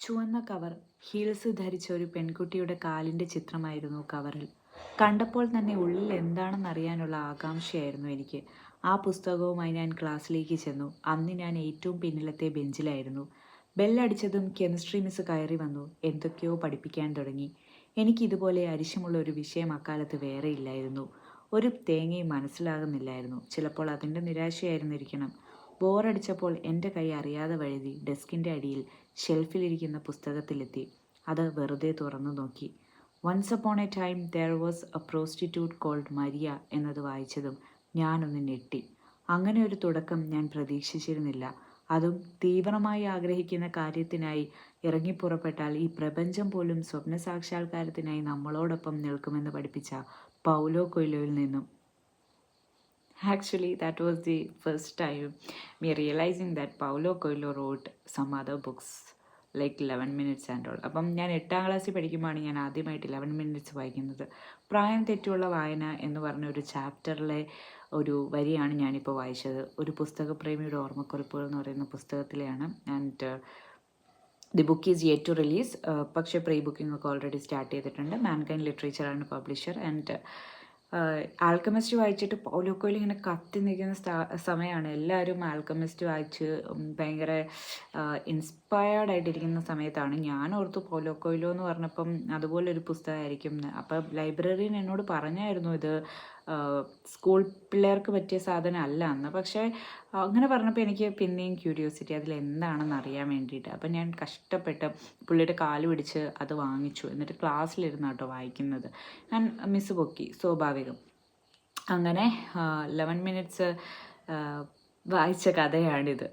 ചുവന്ന cover heels ധരിച്ച ഒരു പെൺകുട്ടിയുടെ കാലിന്റെ ചിത്രമായിരുന്നു കവറിൽ. കണ്ടപ്പോൾ തന്നെ ഉള്ളിൽ എന്താണെന്നറിയാനുള്ള ആകാംക്ഷയായിരുന്നു എനിക്ക്. ആ പുസ്തകവുമായി ഞാൻ ക്ലാസ്സിലേക്ക് ചെന്നു. അന്ന് ഞാൻ ഏറ്റവും പിന്നിലത്തെ ബെഞ്ചിലായിരുന്നു. ബെല്ലടിച്ചതും കെമിസ്ട്രി മിസ് കയറി വന്നു. എന്തൊക്കെയോ പഠിപ്പിക്കാൻ തുടങ്ങി. എനിക്കിതുപോലെ അരിശമുള്ള ഒരു വിഷയം അക്കാലത്ത് വേറെ ഇല്ലായിരുന്നു. ഒരു തേങ്ങയും മനസ്സിലാകുന്നില്ലായിരുന്നു. ചിലപ്പോൾ അതിന്റെ നിരാശയായിരുന്നിരിക്കണം. ബോറടിച്ചപ്പോൾ എന്റെ കൈ അറിയാതെ വഴുതി ഡെസ്കിന്റെ അടിയിൽ ഷെൽഫിലിരിക്കുന്ന പുസ്തകത്തിലെത്തി. അത് വെറുതെ തുറന്നു നോക്കി. Once upon a time there was a prostitute called Maria എന്നത് വായിച്ചതും ഞാനൊന്ന് ഞെട്ടി. അങ്ങനെ ഒരു തുടക്കം ഞാൻ പ്രതീക്ഷിച്ചിരുന്നില്ല. അതും തീവ്രമായി ആഗ്രഹിക്കുന്ന കാര്യത്തിനായി ഇറങ്ങിപ്പുറപ്പെട്ടാൽ ഈ പ്രപഞ്ചം പോലും സ്വപ്ന സാക്ഷാത്കാരത്തിനായി നമ്മളോടൊപ്പം നിൽക്കുമെന്ന് പഠിപ്പിച്ച പൗലോ കൊയ്ലോയിൽ നിന്നും. Actually, that was the first time me realizing that Paulo Coelho wrote some other books like eleven minutes and all അപ്പം ഞാൻ എട്ടാം ക്ലാസ്സിൽ പഠിക്കുമ്പോഴാണ് ഞാൻ ആദ്യമായിട്ട് ഇലവൻ മിനിറ്റ്സ് വായിക്കുന്നത്. പ്രായം തെറ്റുള്ള വായന എന്ന് പറഞ്ഞ ഒരു ചാപ്റ്ററിലെ ഒരു വരിയാണ് ഞാനിപ്പോൾ വായിച്ചത്. ഒരു പുസ്തകപ്രേമിയുടെ ഓർമ്മക്കുറിപ്പുകൾ എന്ന് പറയുന്ന പുസ്തകത്തിലെയാണ്. And the book is yet to release പക്ഷേ പ്രീ ബുക്കിംഗ് ഒക്കെ ഓൾറെഡി സ്റ്റാർട്ട് ചെയ്തിട്ടുണ്ട്. മാൻകൈൻ ലിറ്ററേച്ചറാണ് പബ്ലിഷർ ആൻഡ് ആൽക്കമിസ്റ്റ് വായിച്ചിട്ട് പൗലോ കോയിൽ ഇങ്ങനെ കത്തി നിൽക്കുന്ന സമയമാണ് എല്ലാവരും ആൽക്കമിസ്റ്റ് വായിച്ച് ഭയങ്കര ഇൻസ്പയർഡ് ആയിട്ടിരിക്കുന്ന സമയത്താണ്. ഞാൻ ഓർത്തു പൗലോ കോയിലോ എന്ന് പറഞ്ഞപ്പം അതുപോലെ ഒരു പുസ്തകമായിരിക്കും. അപ്പം ലൈബ്രറിയിൽ എന്നോട് പറഞ്ഞായിരുന്നു ഇത്. സ്കൂൾ പിള്ളേർക്ക് പറ്റിയ സാധനം അല്ല എന്ന് പക്ഷേ അങ്ങനെ പറഞ്ഞപ്പോൾ എനിക്ക് പിന്നെയും ക്യൂരിയോസിറ്റി അതിൽ എന്താണെന്ന് അറിയാൻ വേണ്ടിയിട്ട്. അപ്പം ഞാൻ കഷ്ടപ്പെട്ട് പുള്ളിയുടെ കാൽ പിടിച്ച് അത് വാങ്ങിച്ചു. എന്നിട്ട് ക്ലാസ്സിലിരുന്ന് കേട്ടോ വായിക്കുന്നത്. ഞാൻ മിസ് പൊക്കി സ്വാഭാവികം. അങ്ങനെ ലെവൻ മിനിറ്റ്സ് വായിച്ച കഥയാണിത്.